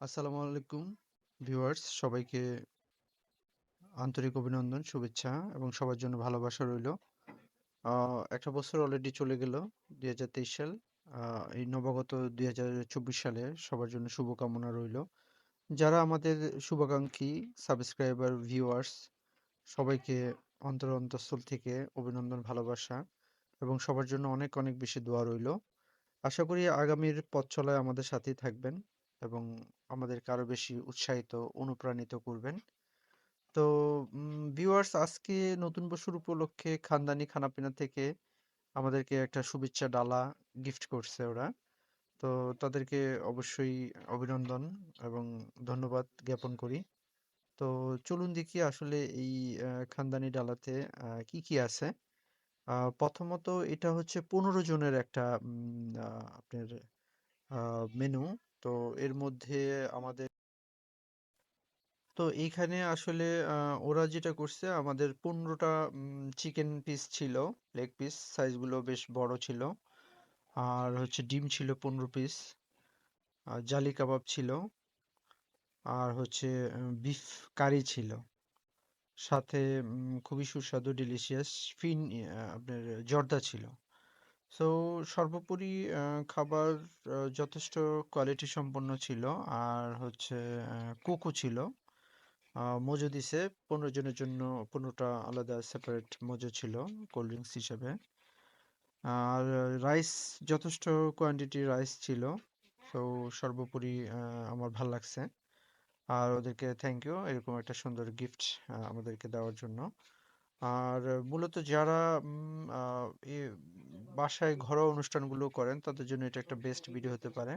আসসালামু আলাইকুম, ভিউয়ার্স। সবাইকে আন্তরিক অভিনন্দন, শুভেচ্ছা এবং সবার জন্য ভালোবাসা রইল। একটা বছর অলরেডি চলে গেল, দুই হাজার তেইশ সাল। এই নবাগত দুই হাজার চব্বিশ সালে সবার জন্য শুভকামনা রইল। যারা আমাদের শুভাকাঙ্ক্ষী সাবস্ক্রাইবার ভিউয়ার্স সবাইকে অন্তর অন্তঃস্থল থেকে অভিনন্দন, ভালোবাসা এবং সবার জন্য অনেক অনেক বেশি দোয়া রইল। আশা করি আগামীর পথ চলায় আমাদের সাথেই থাকবেন এবং আমাদেরকে আরও বেশি উৎসাহিত, অনুপ্রাণিত করবেন। তো ভিউয়ার্স আজকে নতুন বছর উপলক্ষে খানদানি খানাপিনা থেকে আমাদেরকে একটা শুভেচ্ছা ডালা গিফট করছে ওরা। তো তাদেরকে অবশ্যই অভিনন্দন এবং ধন্যবাদ জ্ঞাপন করি। তো চলুন দেখি আসলে এই খানদানি ডালাতে কি কি আছে। প্রথমত এটা হচ্ছে পনেরো জনের একটা আপনার মেনু তো এর মধ্যে আমাদের তো এইখানে আসলে ওরা যেটা করছে, আমাদের পনেরোটা চিকেন পিস ছিল লেগ পিস সাইজগুলো বেশ বড় ছিল। আর হচ্ছে ডিম ছিল পনেরো পিস আর জালি কাবাব ছিল, আর হচ্ছে বিফ কারি ছিল। সাথে খুবই সুস্বাদু ডিলিশিয়াস ফিন আপনার জর্দা ছিল। সো সর্বোপরি খাবার যথেষ্ট কোয়ালিটি সম্পন্ন ছিল। আর হচ্ছে কোকো ছিল। আহ, মজু দিছে। পনেরো জনের জন্য পনেরোটা আলাদা সেপারেট মজু ছিল কোল্ড ড্রিঙ্কস হিসেবে। আর রাইস যথেষ্ট কোয়ান্টিটি রাইস ছিল। তো সর্বোপরি আমার ভালো লাগছে। আর ওদেরকে থ্যাংক ইউ এরকম একটা সুন্দর গিফট আমাদেরকে দেওয়ার জন্য। আর মূলত যারা উম, বাসায় ঘরোয়া অনুষ্ঠানগুলো করেন, তাদের জন্য এটা একটা বেস্ট ভিডিও হতে পারে।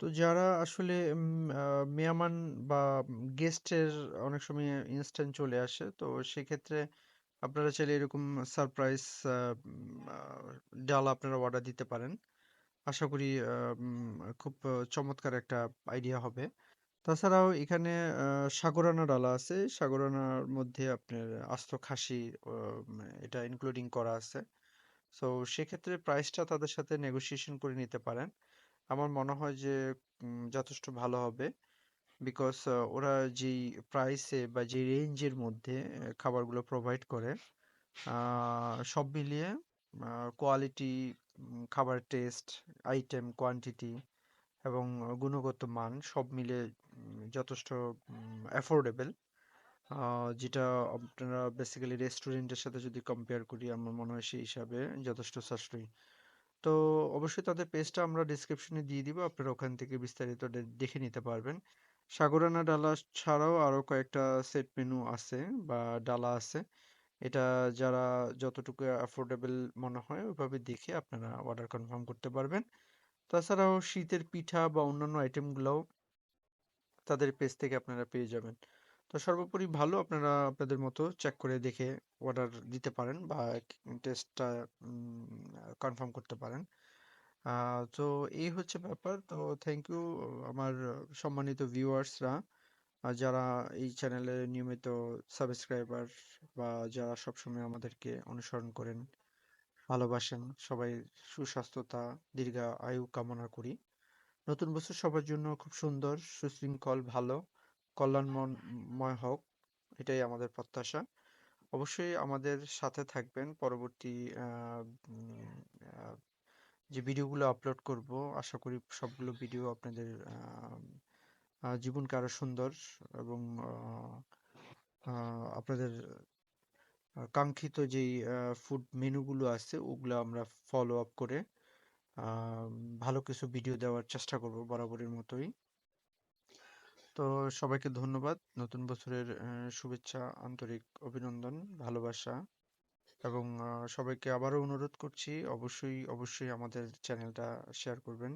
তো যারা আসলে মেহমান বা গেস্টের অনেক সময় ইনস্ট্যান্ট চলে আসে, তো সেক্ষেত্রে আপনারা চাইলে এরকম সারপ্রাইজ ডাল আপনারা অর্ডার দিতে পারেন। আশা করি খুব চমৎকার একটা আইডিয়া হবে। তাছাড়াও এখানে সাগরানা ডালা আছে। সাগরানার মধ্যে আপনার আস্ত খাসি এটা ইনক্লুডিং করা আছে। তো সেক্ষেত্রে প্রাইসটা তাদের সাথে নেগোসিয়েশন করে নিতে পারেন। আমার মনে হয় যে যথেষ্ট ভালো হবে। বিকজ ওরা যেই প্রাইসে বা যে রেঞ্জের মধ্যে খাবারগুলো প্রোভাইড করে সব মিলিয়ে কোয়ালিটি খাবার টেস্ট আইটেম কোয়ান্টিটি এবং গুণগত মান সব মিলে যথেষ্ট অ্যাফোর্ডেবল যেটা আপনারা বেসিক্যালি রেস্টুরেন্টের সাথে যদি কম্পেয়ার করি, আমার মনে হয় সেই হিসাবে যথেষ্ট সাশ্রয়ী। তো অবশ্যই তাদের পেজটা আমরা ডিসক্রিপশনে দিয়ে দিব, আপনারা ওখান থেকে বিস্তারিত দেখে নিতে পারবেন। সাগরানা ডালা ছাড়াও আরও কয়েকটা সেট মেনু আছে বা ডালা আছে। এটা যারা যতটুকু অ্যাফোর্ডেবল মনে হয় ওইভাবে দেখে আপনারা অর্ডার কনফার্ম করতে পারবেন। তাছাড়াও শীতের পিঠা বা অন্যান্য আইটেমগুলোও তাদের পেজ থেকে আপনারা পেয়ে যাবেন। তো সর্বোপরি ভালো আপনারা আপনাদের মতো চেক করে দেখে অর্ডার দিতে পারেন বা টেস্টটা কনফার্ম করতে পারেন। তো এই হচ্ছে ব্যাপার। তো থ্যাংক ইউ আমার সম্মানিত ভিউয়ার্সরা যারা এই চ্যানেলে নিয়মিত সাবস্ক্রাইবার বা যারা সবসময় আমাদেরকে অনুসরণ করেন, ভালোবাসেন, সবাই সুস্বাস্থ্যতা দীর্ঘ আয়ু কামনা করি। নতুন বছর সবার জন্য খুব সুন্দর, সুশৃঙ্খল, ভালো। কল্যাণময় হোক, এটাই আমাদের প্রত্যাশা। অবশ্যই আমাদের সাথে থাকবেন পরবর্তী যে ভিডিওগুলো আপলোড করব, আশা করি সবগুলো ভিডিও আপনাদের জীবনকে আরও সুন্দর এবং আপনাদের কাঙ্ক্ষিত যেই ফুড মেনুগুলো আছে, ওগুলো আমরা ফলো আপ করে ভালো কিছু ভিডিও দেওয়ার চেষ্টা করব বরাবরের মতোই। তো সবাইকে ধন্যবাদ। নতুন বছরের শুভেচ্ছা, আন্তরিক অভিনন্দন, ভালোবাসা এবং সবাইকে আবারও অনুরোধ করছি, অবশ্যই অবশ্যই আমাদের চ্যানেলটা শেয়ার করবেন।